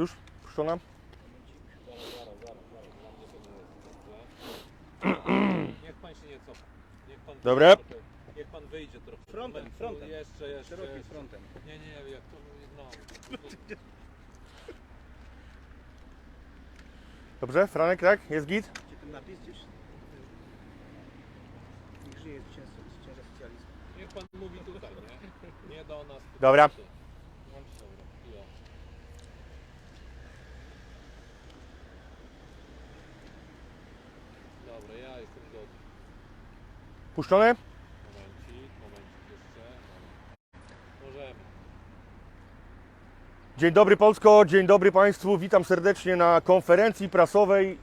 Już? Puszczona? Niech pan się nie cofa. Niech pan Dobra. trochę- Niech pan wyjdzie trochę. Frontem, frontem. Jeszcze, jeszcze. Szerokim jeszcze. frontem. Nie, nie, jak to no. Dobrze? Franek, tak? Jest git? Gdzie ten napis gdzieś? Niech żyje zwycięstwo, zwycięża socjalizm. Niech pan mówi tutaj, nie? Nie do nas. tylko Dobra. tutaj. Dobra, chwila. Dobra, ja jestem gotów. Puszczone? Momencik, jeszcze. Możemy. Dzień dobry Polsko, dzień dobry Państwu. Witam serdecznie na konferencji prasowej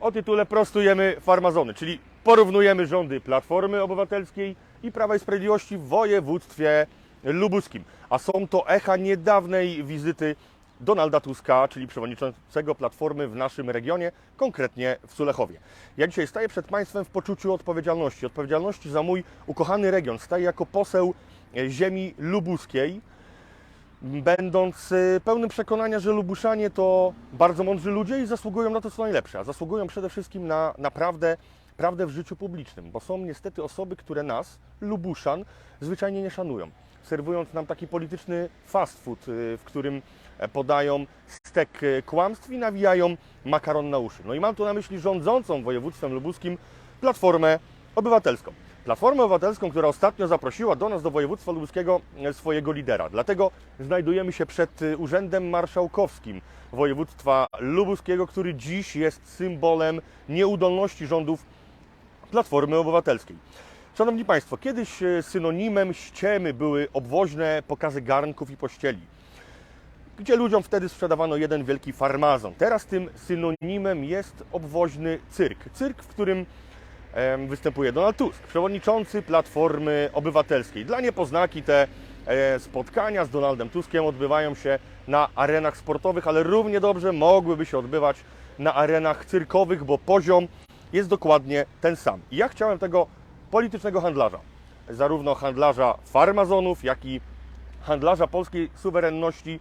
o tytule Prostujemy farmazony, czyli porównujemy rządy Platformy Obywatelskiej i Prawa i Sprawiedliwości w województwie lubuskim. A są to echa niedawnej wizyty Donalda Tuska, czyli przewodniczącego Platformy w naszym regionie, konkretnie w Sulechowie. Ja dzisiaj staję przed Państwem w poczuciu odpowiedzialności. Odpowiedzialności za mój ukochany region. Staję jako poseł e, ziemi lubuskiej, będąc y, pełnym przekonania, że Lubuszanie to bardzo mądrzy ludzie i zasługują na to, co najlepsze, a zasługują przede wszystkim na naprawdę prawdę w życiu publicznym, bo są niestety osoby, które nas, Lubuszan, zwyczajnie nie szanują. Serwując nam taki polityczny fast food, y, w którym e, podają stek y, kłamstw i nawijają makaron na uszy. No i mam tu na myśli rządzącą województwem lubuskim Platformę Obywatelską. Platformę Obywatelską, która ostatnio zaprosiła do nas, do województwa lubuskiego, e, swojego lidera. Dlatego znajdujemy się przed e, Urzędem Marszałkowskim województwa lubuskiego, który dziś jest symbolem nieudolności rządów Platformy Obywatelskiej. Szanowni Państwo, kiedyś e, synonimem ściemy były obwoźne pokazy garnków i pościeli, gdzie ludziom wtedy sprzedawano jeden wielki farmazon. Teraz tym synonimem jest obwoźny cyrk. Cyrk, w którym występuje Donald Tusk, przewodniczący Platformy Obywatelskiej. Dla niepoznaki te e, spotkania z Donaldem Tuskiem odbywają się na arenach sportowych, ale równie dobrze mogłyby się odbywać na arenach cyrkowych, bo poziom jest dokładnie ten sam. I ja chciałem tego politycznego handlarza, zarówno handlarza farmazonów, jak i handlarza polskiej suwerenności,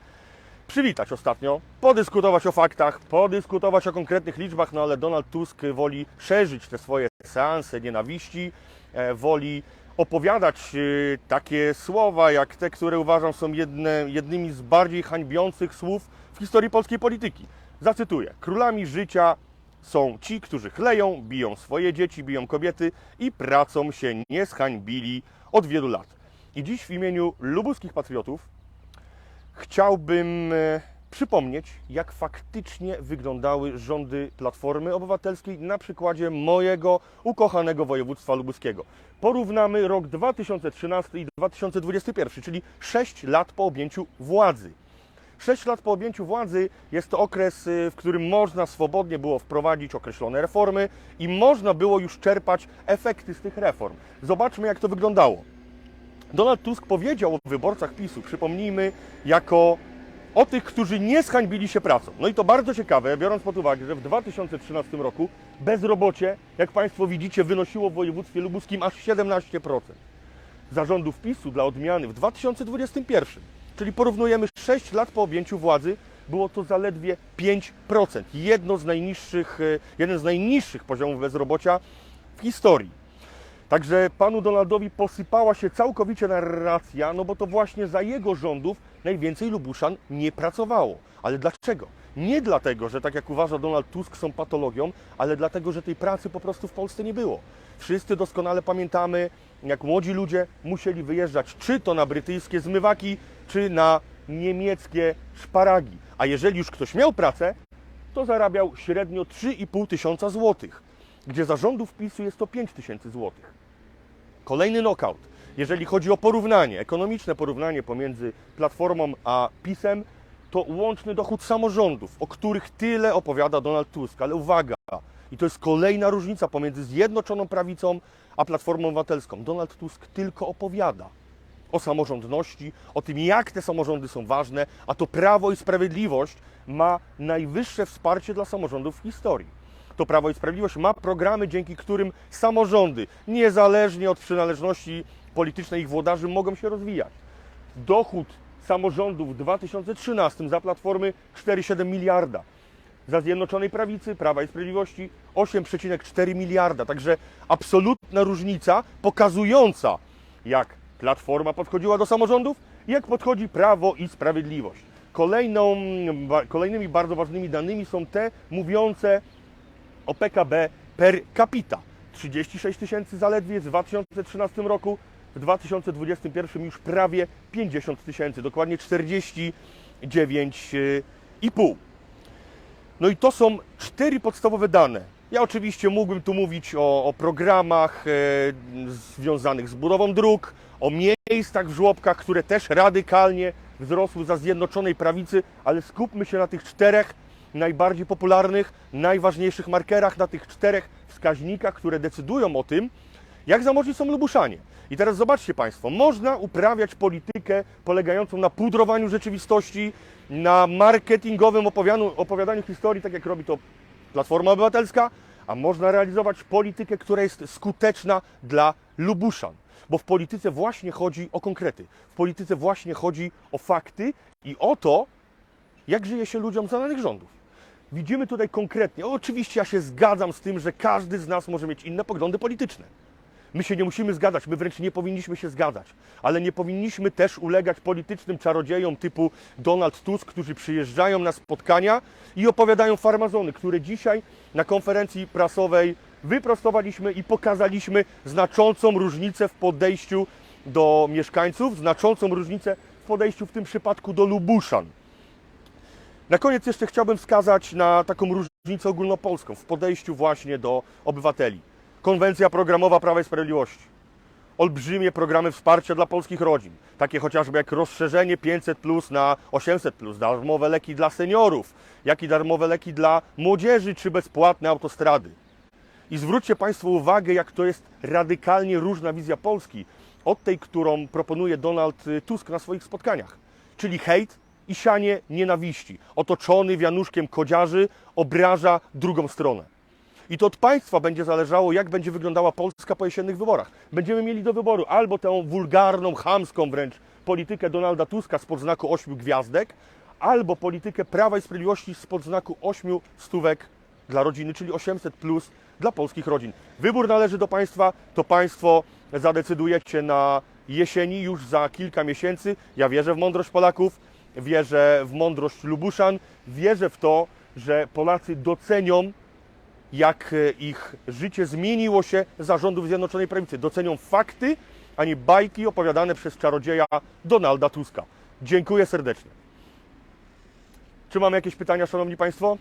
przywitać ostatnio, podyskutować o faktach, podyskutować o konkretnych liczbach, no ale Donald Tusk woli szerzyć te swoje seanse nienawiści, e, woli opowiadać e, takie słowa jak te, które uważam są jedne, jednymi z bardziej hańbiących słów w historii polskiej polityki. Zacytuję: Królami życia są ci, którzy chleją, biją swoje dzieci, biją kobiety i pracą się nie zhańbili od wielu lat. I dziś w imieniu lubuskich patriotów chciałbym e, przypomnieć, jak faktycznie wyglądały rządy Platformy Obywatelskiej na przykładzie mojego ukochanego województwa lubuskiego. Porównamy rok 2013 i 2021, czyli 6 lat po objęciu władzy. 6 lat po objęciu władzy jest to okres, y, w którym można swobodnie było wprowadzić określone reformy i można było już czerpać efekty z tych reform. Zobaczmy, jak to wyglądało. Donald Tusk powiedział o wyborcach PiSu, przypomnijmy, jako o tych, którzy nie zhańbili się pracą. No i to bardzo ciekawe, biorąc pod uwagę, że w 2013 roku bezrobocie, jak Państwo widzicie, wynosiło w województwie lubuskim aż 17%. Zarządów PiSu dla odmiany w 2021, czyli porównujemy 6 lat po objęciu władzy, było to zaledwie 5%. Jedno z najniższych, e, jeden z najniższych poziomów bezrobocia w historii. Także panu Donaldowi posypała się całkowicie narracja, no bo to właśnie za jego rządów najwięcej Lubuszan nie pracowało. Ale dlaczego? Nie dlatego, że tak jak uważa Donald Tusk są patologią, ale dlatego, że tej pracy po prostu w Polsce nie było. Wszyscy doskonale pamiętamy, jak młodzi ludzie musieli wyjeżdżać czy to na brytyjskie zmywaki, czy na niemieckie szparagi. A jeżeli już ktoś miał pracę, to zarabiał średnio 3,5 tysiąca złotych, gdzie za rządów PiSu jest to 5 tysięcy złotych. Kolejny knockout. Jeżeli chodzi o porównanie, ekonomiczne porównanie pomiędzy Platformą a PiSem, to łączny dochód samorządów, o których tyle opowiada Donald Tusk. Ale uwaga, i to jest kolejna różnica pomiędzy Zjednoczoną Prawicą a Platformą Obywatelską. Donald Tusk tylko opowiada o samorządności, o tym, jak te samorządy są ważne, a to Prawo i Sprawiedliwość ma najwyższe wsparcie dla samorządów w historii. To Prawo i Sprawiedliwość ma programy, dzięki którym samorządy, niezależnie od przynależności politycznej ich włodarzy, mogą się rozwijać. Dochód samorządów w 2013 za Platformy 4,7 miliarda. Za Zjednoczonej Prawicy, Prawa i Sprawiedliwości 8,4 miliarda. Także absolutna różnica pokazująca, jak Platforma podchodziła do samorządów jak podchodzi Prawo i Sprawiedliwość. Kolejną, kolejnymi bardzo ważnymi danymi są te mówiące o PKB per capita. 36 tysięcy zaledwie w 2013 roku, w 2021 już prawie 50 tysięcy, dokładnie 49,5. No i to są cztery podstawowe dane. Ja oczywiście mógłbym tu mówić o, o programach e, związanych z budową dróg, o miejscach w żłobkach, które też radykalnie wzrosły za Zjednoczonej Prawicy, ale skupmy się na tych czterech najbardziej popularnych, najważniejszych markerach, na tych czterech wskaźnikach, które decydują o tym, jak zamożni są Lubuszanie. I teraz zobaczcie Państwo, można uprawiać politykę polegającą na pudrowaniu rzeczywistości, na marketingowym opowiadaniu, opowiadaniu historii, tak jak robi to Platforma Obywatelska, a można realizować politykę, która jest skuteczna dla Lubuszan. Bo w polityce właśnie chodzi o konkrety. W polityce właśnie chodzi o fakty i o to, jak żyje się ludziom za danych rządów. Widzimy tutaj konkretnie, oczywiście ja się zgadzam z tym, że każdy z nas może mieć inne poglądy polityczne. My się nie musimy zgadzać, my wręcz nie powinniśmy się zgadzać, ale nie powinniśmy też ulegać politycznym czarodziejom typu Donald Tusk, którzy przyjeżdżają na spotkania i opowiadają farmazony, które dzisiaj na konferencji prasowej wyprostowaliśmy i pokazaliśmy znaczącą różnicę w podejściu do mieszkańców, znaczącą różnicę w podejściu w tym przypadku do Lubuszan. Na koniec jeszcze chciałbym wskazać na taką różnicę ogólnopolską w podejściu właśnie do obywateli. Konwencja programowa Prawa i Sprawiedliwości. Olbrzymie programy wsparcia dla polskich rodzin, takie chociażby jak rozszerzenie 500 plus na 800 plus, darmowe leki dla seniorów, jak i darmowe leki dla młodzieży czy bezpłatne autostrady. I zwróćcie Państwo uwagę, jak to jest radykalnie różna wizja Polski od tej, którą proponuje Donald Tusk na swoich spotkaniach. Czyli hejt i sianie nienawiści. Otoczony wianuszkiem kodziarzy obraża drugą stronę. I to od państwa będzie zależało, jak będzie wyglądała Polska po jesiennych wyborach. Będziemy mieli do wyboru albo tę wulgarną, chamską wręcz politykę Donalda Tuska spod znaku ośmiu gwiazdek, albo politykę Prawa i Sprawiedliwości spod znaku ośmiu stówek dla rodziny, czyli 800 plus dla polskich rodzin. Wybór należy do państwa, to państwo zadecydujecie na jesieni, już za kilka miesięcy. Ja wierzę w mądrość Polaków, wierzę w mądrość Lubuszan, wierzę w to, że Polacy docenią jak e, ich życie zmieniło się za rządów Zjednoczonej Prawicy. Docenią fakty, a nie bajki opowiadane przez czarodzieja Donalda Tuska. Dziękuję serdecznie. Czy mamy jakieś pytania, Szanowni Państwo?